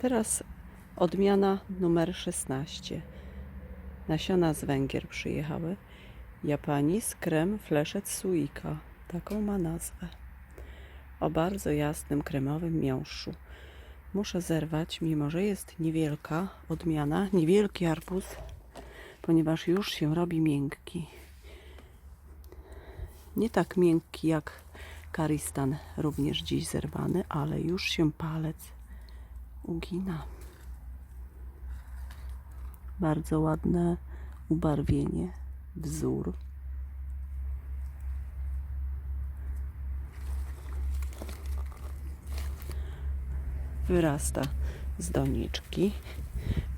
Teraz odmiana numer 16. Nasiona z Węgier przyjechały. Japanis krem fleszet suika. Taką ma nazwę. O bardzo jasnym, kremowym miąższu. Muszę zerwać, mimo że jest niewielka odmiana, niewielki arbuz, ponieważ już się robi miękki. Nie tak miękki jak karistan, również dziś zerwany, ale już się palec ugina. Bardzo ładne ubarwienie, wzór. Wyrasta z doniczki,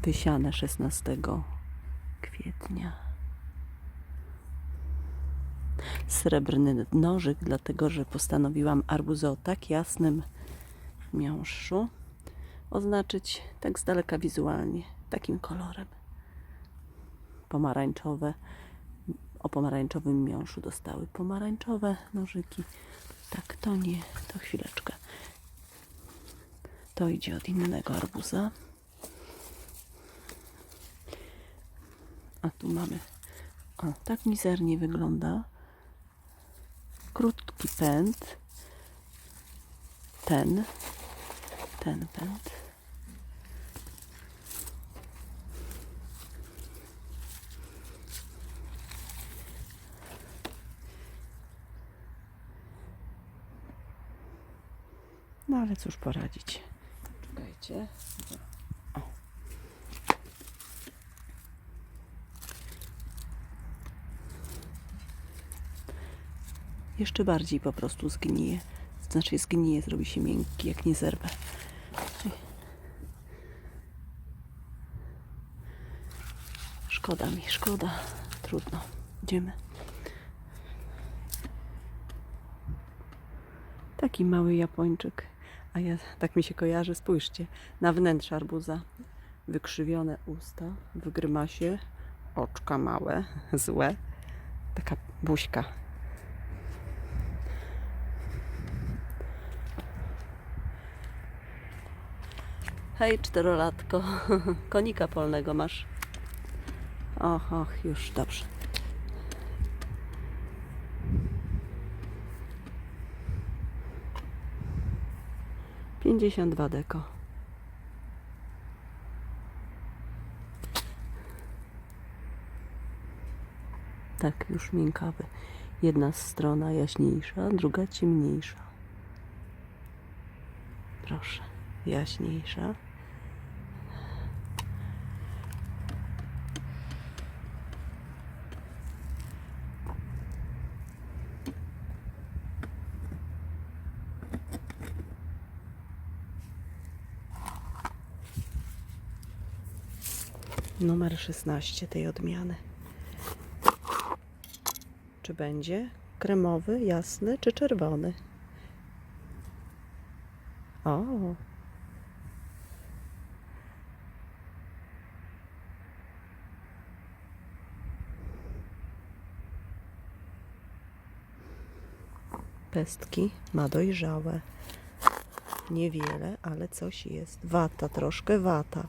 wysiane 16 kwietnia. Srebrny nożyk, dlatego że postanowiłam arbuzę o tak jasnym miąższu oznaczyć tak z daleka wizualnie, takim kolorem. Pomarańczowe, o pomarańczowym miąższu dostały pomarańczowe nożyki. Tak, to nie, to chwileczkę. To idzie od innego arbuza. A tu mamy, o, tak mizernie wygląda. Krótki pęd. Ten, ten pęd. No ale cóż poradzić. Czekajcie. O. Jeszcze bardziej po prostu zgnije. Znaczy zgnije, zrobi się miękki, jak nie zerwę. Szkoda mi, szkoda. Trudno. Idziemy. Taki mały Japończyk. A ja, tak mi się kojarzy, spójrzcie, na wnętrze arbuza. Wykrzywione usta, w grymasie, oczka małe, złe. Taka buźka. Hej, czterolatko. Konika polnego masz. Och, och, już dobrze. Pięćdziesiąt dwa deko. Tak, już miękkawy. Jedna strona jaśniejsza, druga ciemniejsza. Proszę, jaśniejsza. Numer 16 tej odmiany. Czy będzie kremowy, jasny czy czerwony? O, pestki ma dojrzałe. Niewiele, ale coś jest. Wata, troszkę wata.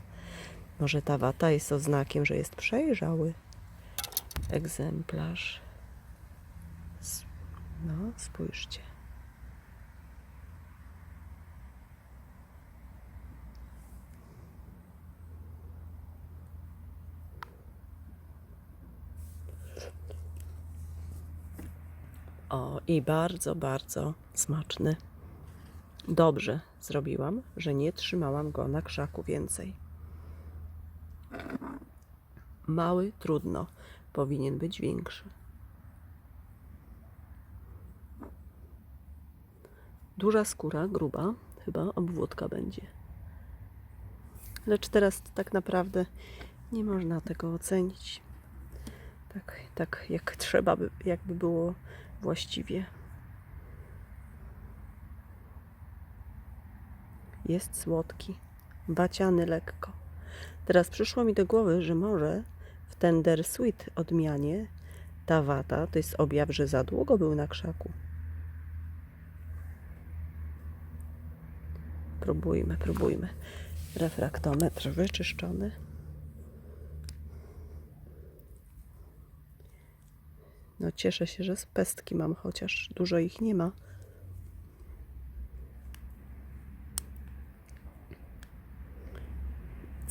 Może ta wata jest oznakiem, że jest przejrzały egzemplarz. No, spójrzcie. O, i bardzo, bardzo smaczny. Dobrze zrobiłam, że nie trzymałam go na krzaku więcej. Mały, trudno. Powinien być większy. Duża skóra, gruba, chyba obwódka będzie. Lecz teraz tak naprawdę nie można tego ocenić. Tak, tak jak trzeba, by, jakby było właściwie. Jest słodki, waciany lekko. Teraz przyszło mi do głowy, że może w Tender Sweet odmianie ta wata to jest objaw, że za długo był na krzaku. Próbujmy, próbujmy. Refraktometr wyczyszczony. No cieszę się, że z pestki mam, chociaż dużo ich nie ma.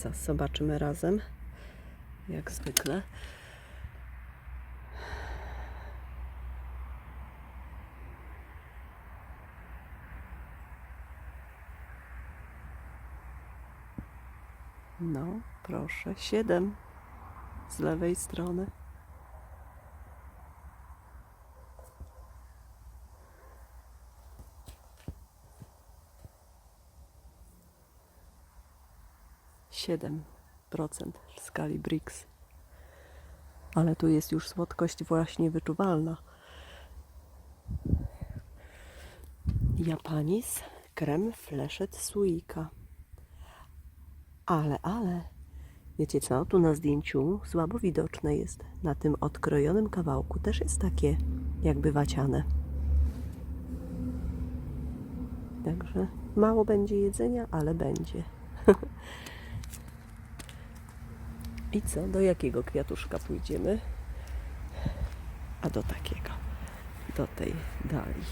Co, zobaczymy razem. Jak zwykle. No, proszę, siedem z lewej strony. Siedem procent w skali BRICS. Ale tu jest już słodkość właśnie wyczuwalna. Japanis krem fleszet suika. Ale, ale, wiecie co, tu na zdjęciu słabo widoczne jest. Na tym odkrojonym kawałku też jest takie jakby waciane. Także mało będzie jedzenia, ale będzie. I co, do jakiego kwiatuszka pójdziemy? A do takiego, do tej dali.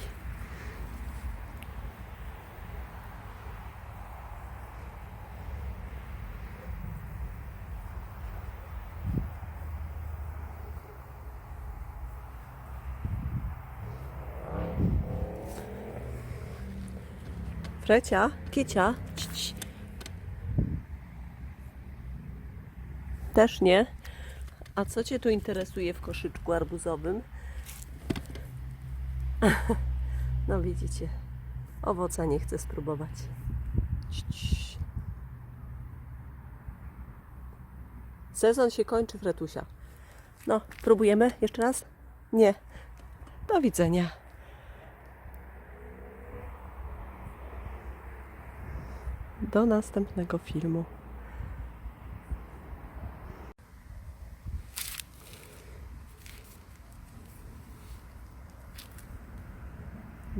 Frecia, Kiecia. Cii, Też nie. A co Cię tu interesuje w koszyczku arbuzowym? No widzicie, owoca nie chcę spróbować. Sezon się kończy, Fretusia. No, próbujemy jeszcze raz? Nie. Do widzenia. Do następnego filmu.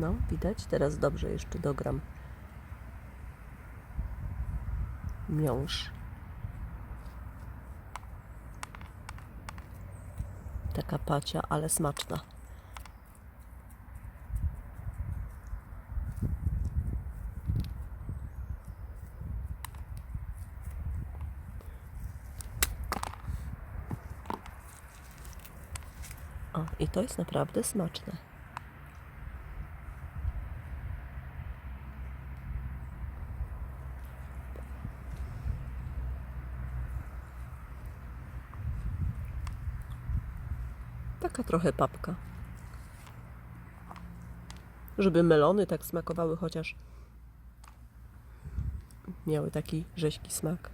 No, widać? Teraz dobrze jeszcze dogram. Miąższ. Taka pacia, ale smaczna. O, i to jest naprawdę smaczne. Taka trochę papka. Żeby melony tak smakowały, chociaż miały taki rzeźki smak.